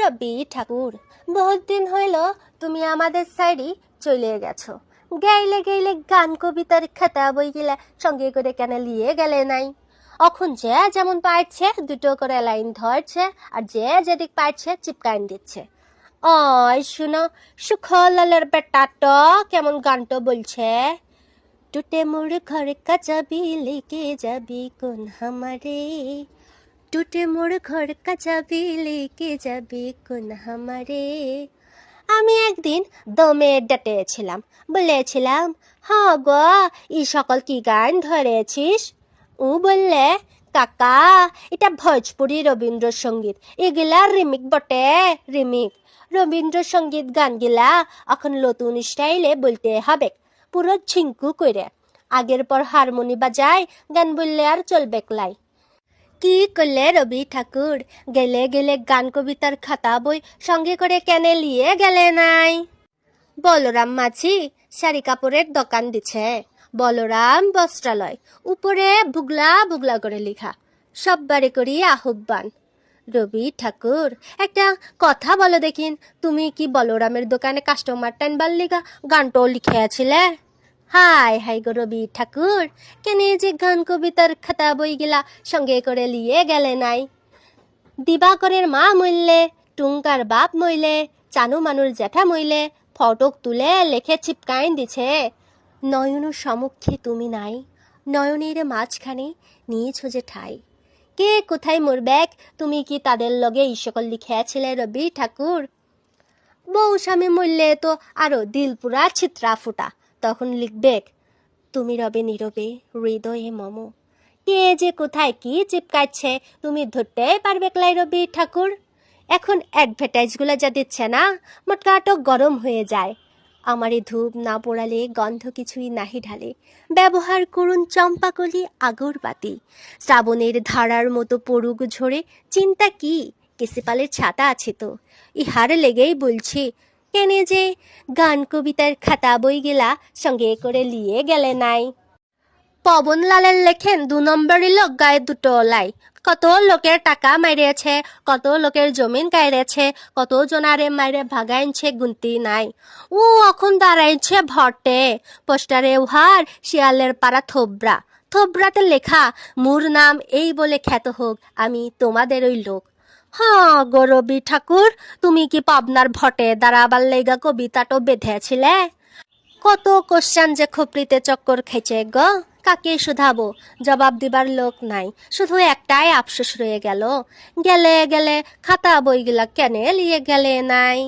রবি ঠাকুর, বহুত দিন হইল তুমি আমাদের সাইডই চলে গেছো। গাইলে গাইলে গান কবিতার খাতা বইগুলা সঙ্গে করে কেন লিয়ে গেলে নাই? এখন যে যেমন পারছে দুটো করে লাইন ধরছে আর যে যেদিক পারছে চিপকাইন দিচ্ছে। ওই শুনো, সুখলালের বেটাটা কেমন গানটা বলছে? টুটে মোর ঘর কা চাবি লেকে যাবি কোন হামারে? টুটে মোর ঘর কা চাবি লেকে যাবি কোন হামারে আমি একদিন দমে ডেটেছিলাম বলেছিলাম হ্যাঁ গো এই সকল কি গান ধরেছিস ও বললে কাকা এটা ভোজপুরি রবীন্দ্রসঙ্গীত এগুলা রিমিক বটে রিমিক রবীন্দ্রসঙ্গীত গানগুলা এখন নতুন স্টাইলে বলতে হবে পুরো ঝিঙ্কু করে আগের পর হারমোনি বাজায় গান বললে আর চলবে লাই কি করলে রবি ঠাকুর? গেলে গেলে গান কবিতার খাতা বই সঙ্গে করে কেনে লিয়ে গেলে নাই? বলরাম মাঝি শাড়ি কাপড়ের দোকান দিছে। বলরাম বস্ত্রালয়, উপরে ভুগলা ভুগলা করে লিখা। সব বাড়ি করি আহ্বান। রবি ঠাকুর, একটা কথা বলো দেখিন, তুমি কি বলরামের দোকানে কাস্টমার টানবার লিগা গানটাও লিখে আছিলে হাই হাই গো রবি ঠাকুর। কেন যে গান কবিতার খাতা বইগুলা সঙ্গে করে লিয়ে গেলে নাই? দিবাকরের মা মইলে, টুঙ্কার বাপ মইলে, চানু মানুর জ্যাঠা মইলে, ফটক তুলে লেখে চিপকাইন দিছে। নয়নর সমক্ষে তুমি নাই, নয়নের মাঝখানে নিয়েছ যে ঠাই। কে কোথায় মোর ব্যাগ, তুমি কি তাদের লগে এই সকল লিখিয়াছিলে রবি ঠাকুর? বউ স্বামী মরলে তো আরও দিল পুরা ছিত্রা ফুটা। তখন লিখবেক তুমি রবে নীরবে, হৃদয়ে মম। কে যে কোথায় কি চিপকাচ্ছে, তুমি ধরতে পারবে ক্লাই রবি ঠাকুর। এখন অ্যাডভার্টাইজগুলো যা দিচ্ছে না, মোটকাটো গরম হয়ে যায়। আমারে ধূপ না পোড়ালে, গন্ধ কিছুই নাহি ঢালে। ব্যবহার করুন চম্পাকলি আগরবাতি। শ্রাবণের ধারার মতো পড়ুক ঝরে, চিন্তা কি? কেসিপালের ছাতা আছে তো। ইহার লেগেই বলছি কেনে যে গান কবিতার খাতা বই গেলা সঙ্গে করে লিয়ে গেলে নাই। পবনলালের লেখেন দু নম্বরই লোক গায়ে দুটো লাই। কত লোকের টাকা মাইরেছে, কত লোকের জমিন গাইরেছে কত জনারে মাইরে ভাগাইছে গুনতি নাই। ও এখন দাঁড়াইছে ভটে, পোস্টারে উহার শিয়ালের পাড়া থোবরা। থোবরাতে লেখা, মোর নাম এই বলে খ্যাত হোক, আমি তোমাদের ওই লোক। হ্যাঁ গৌরবি ঠাকুর, তুমি কি পাবনার ভটে দাঁড়াবার লেগা কবিতাটো বেঁধেছিলে? কত কোশ্চেন যে খুপড়িতে চক্কর খেছে গ, কাকে শুধাবো? জবাব দিবার লোক নাই, শুধু একটাই আফসোস রয়ে গেল। গেলে গেলে খাতা বইগুলা কেনে লিয়ে গেলে নাই।